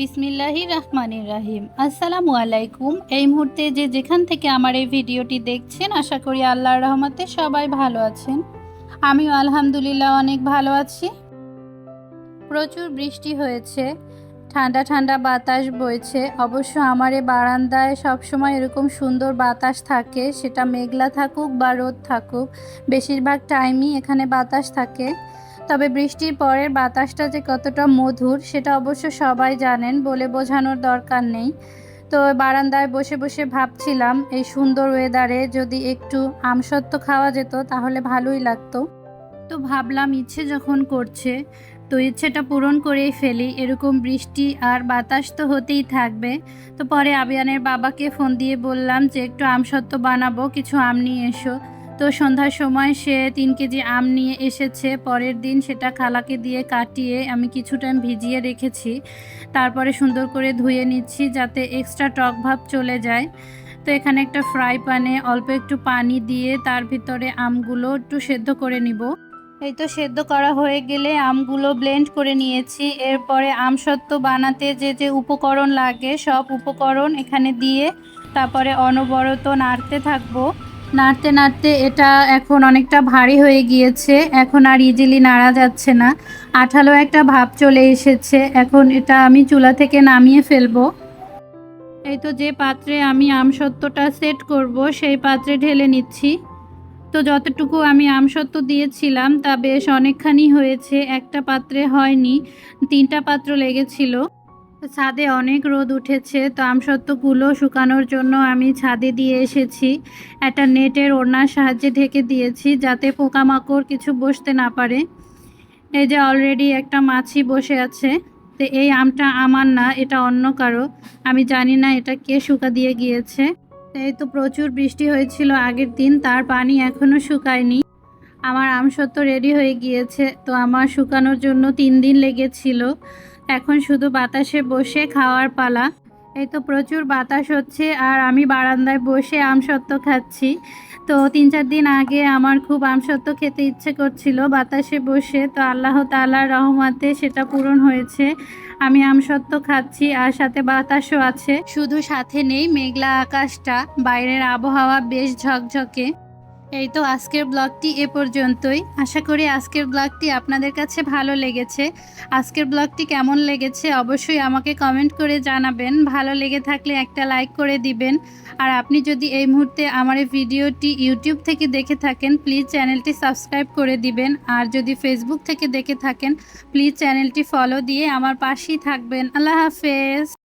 বিসমিল্লাহি রহমানির রাহিম। আসসালামু আলাইকুম। এই মুহূর্তে যে যেখান থেকে আমার এই ভিডিওটি দেখছেন, আশা করি আল্লাহর রহমতে সবাই ভালো আছেন। আমিও আলহামদুলিল্লাহ অনেক ভালো আছি। প্রচুর বৃষ্টি হয়েছে, ঠান্ডা ঠান্ডা বাতাস বইছে। অবশ্য আমার এই বারান্দায় সবসময় এরকম সুন্দর বাতাস থাকে, সেটা মেঘলা থাকুক বা রোদ থাকুক, বেশিরভাগ টাইমই এখানে বাতাস থাকে। তবে বৃষ্টির পরের বাতাসটা যে কতটা মধুর, সেটা অবশ্য সবাই জানেন বলে বোঝানোর দরকার নেই। তো বারান্দায় বসে বসে ভাবছিলাম, এই সুন্দর ওয়েদারে যদি একটু আমসত্ত্ব খাওয়া যেত তাহলে ভালোই লাগতো। তো ভাবলাম ইচ্ছে যখন করছে, তো ইচ্ছেটা পূরণ করেই ফেলি। এরকম বৃষ্টি আর বাতাস তো হতেই থাকবে। তো পরে আবিয়ানের বাবাকে ফোন দিয়ে বললাম যে, একটু আমসত্ত্ব বানাবো, কিছু আম নিয়ে এসো। তো সন্ধ্যার সময় সে তিন কেজি আম নিয়ে এসেছে। পরের দিন সেটা খালাকে দিয়ে কাটিয়ে আমি কিছু টাইম ভিজিয়ে রেখেছি। তারপরে সুন্দর করে ধুয়ে নিচ্ছি যাতে এক্সট্রা টক ভাব চলে যায়। তো এখানে একটা ফ্রাই প্যানে অল্প একটু পানি দিয়ে তার ভিতরে আমগুলো একটু সেদ্ধ করে নিব। এই তো সেদ্ধ করা হয়ে গেলে আমগুলো ব্লেন্ড করে নিয়েছি। এরপরে আমসত্ত্ব বানাতে যে যে উপকরণ লাগে সব উপকরণ এখানে দিয়ে তারপরে অনবরত নাড়তে থাকব। নাড়তে নাড়তে এটা এখন অনেকটা ভারী হয়ে গিয়েছে। এখন আর ইজিলি নাড়া যাচ্ছে না। আঠালো একটা ভাব চলে এসেছে। এখন এটা আমি চুলা থেকে নামিয়ে ফেলব। এই তো যে পাত্রে আমি আমসত্ত্বটা সেট করব, সেই পাত্রে ঢেলে নিচ্ছি। তো যতটুকু আমি আমসত্ত্ব দিয়েছিলাম, তা বেশ অনেকখানি হয়েছে। একটা পাত্রে হয়নি, তিনটা পাত্র লেগেছিল। ছাদে অনেক রোদ উঠেছে, তো আমসত্ত্বগুলো শুকানোর জন্য আমি ছাদে দিয়ে এসেছি। একটা নেটের ওড়নার সাহায্যে ঢেকে দিয়েছি যাতে পোকামাকড় কিছু বসতে না পারে। এই যে অলরেডি একটা মাছি বসে আছে, তো এই আমটা আমার না, এটা অন্য কারও। আমি জানি না এটা কে শুকা দিয়ে গিয়েছে। এই তো প্রচুর বৃষ্টি হয়েছিল আগের দিন, তার পানি এখনও শুকায়নি। আমার আমসত্ত্ব রেডি হয়ে গিয়েছে, তো আমার শুকানোর জন্য তিন দিন লেগেছিল। এখন শুধু বাতাসে বসে খাওয়ার পালা। এই তো প্রচুর বাতাস হচ্ছে আর আমি বারান্দায় বসে আমসত্ত্ব খাচ্ছি। তো তিন চার দিন আগে আমার খুব আমসত্ত্ব খেতে ইচ্ছে করছিল বাতাসে বসে। তো আল্লাহ তালার রহমাতে সেটা পূরণ হয়েছে। আমি আমসত্ত্ব খাচ্ছি আর সাথে বাতাসও আছে। শুধু সাথে নেই মেঘলা আকাশটা, বাইরের আবহাওয়া বেশ ঝকঝকে। এই তো আজকের ব্লগটি এ পর্যন্তই। আশা করি আজকের ব্লগটি আপনাদের কাছে ভালো লেগেছে। আজকের ব্লগটি কেমন লেগেছে অবশ্যই আমাকে কমেন্ট করে জানাবেন। ভালো লেগে থাকলে একটা লাইক করে দিবেন। আর আপনি যদি এই মুহূর্তে আমার এই ভিডিওটি ইউটিউব থেকে দেখে থাকেন, প্লিজ চ্যানেলটি সাবস্ক্রাইব করে দিবেন। আর যদি ফেসবুক থেকে দেখে থাকেন, প্লিজ চ্যানেলটি ফলো দিয়ে আমার পাশেই থাকবেন। আল্লাহ হাফেজ।